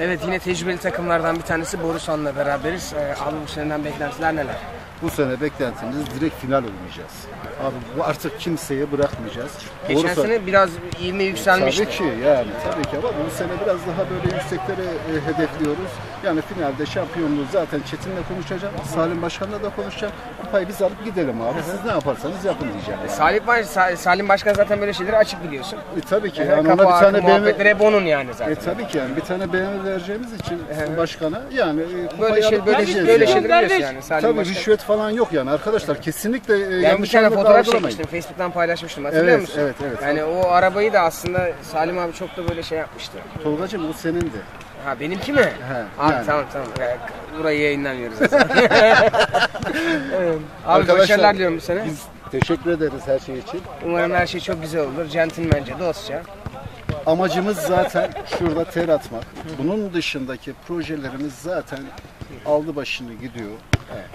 Evet yine tecrübeli takımlardan bir tanesi Borusan'la beraberiz. Ee, abi bu seneden beklentiler neler? Bu sene beklentimiz direkt final oynayacağız. Abi bu artık kimseye bırakmayacağız. Geçen Borusan- sene biraz ivme yükselmişti. Tabii ki yani tabii ki ama bu sene biraz daha böyle yükseklere e, hedefliyoruz. Yani finalde şampiyonluğu zaten Çetin'le konuşacağım. Salim Başkan'la da konuşacağım. Kupayı biz alıp gidelim abi. Siz ne yaparsanız yapın diyeceğim. Yani. Salim, Baş, Sa- Salim Başkan zaten böyle şeyleri açık biliyorsun. E, tabii ki Yani yani Kapı ona bir tane BMW hep onun yani zaten. e, tabii ki yani bir tane BMW vereceğimiz için başkana yani e, böyle şey, alıp böyle, gideceğiz böyle yani. şeyleri biliyorsun yani Salim Tabii Başkan. rüşvet falan yok yani arkadaşlar kesinlikle e, bir yanlış tane anlamda fotoğraf çekmiştim. Facebook'tan paylaşmıştım. Hatırlıyor Evet, musun? evet, evet. Yani o arabayı da aslında Salim abi çok da böyle şey yapmıştı. Tolgacığım o senindi. Ha benimki mi? abi yani. tamam tamam. Ya, Burayı yayınlamıyoruz zaten. evet. Abi Arkadaşlar, başarılar diliyorum sene. Biz teşekkür ederiz her şey için. Umarım her şey çok güzel olur. Centilmence, dostça. Amacımız zaten şurada ter atmak. Bunun dışındaki projelerimiz zaten aldı başını gidiyor.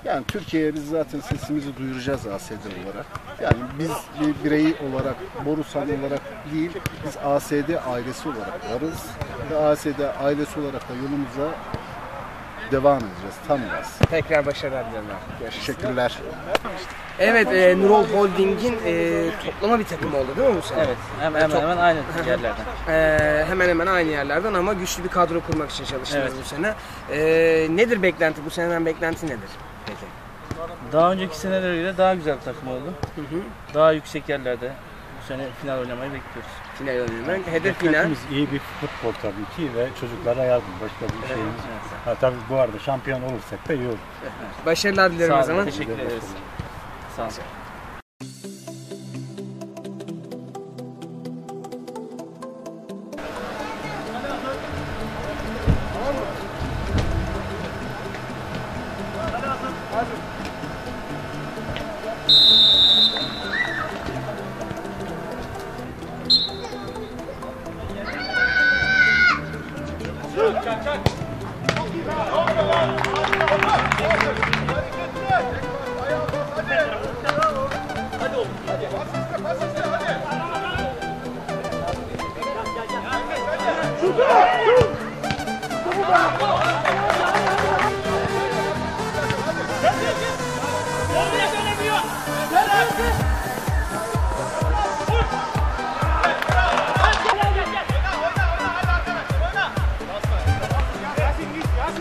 Yani Türkiye'ye biz zaten sesimizi duyuracağız ASD olarak. Yani biz bir birey olarak, Borusan olarak değil, biz ASD ailesi olarak varız. Ve ASD ailesi olarak da yolumuza devam edeceğiz. Tam gaz. Tekrar başarılar diliyorum. Görüşürüz. Teşekkürler. Evet, e, Nurol Holding'in e, toplama bir takım oldu değil mi bu sene? Evet, hemen hemen, hemen aynı yerlerden. E, hemen hemen aynı yerlerden ama güçlü bir kadro kurmak için çalıştınız Evet. bu sene. E, nedir beklenti? Bu seneden beklenti nedir? Peki. Daha önceki senelere göre daha güzel bir takım oldu. Daha yüksek yerlerde bu sene final oynamayı bekliyoruz. Final oynuyorum. Hedef final. İyi bir futbol tabii ki ve çocuklara yardım. Başka bir şeyimiz. Ha, tabii bu arada şampiyon olursak da iyi olur. Başarılar dilerim Sağ o zaman. teşekkür ederiz. Sağ olun. Şurada!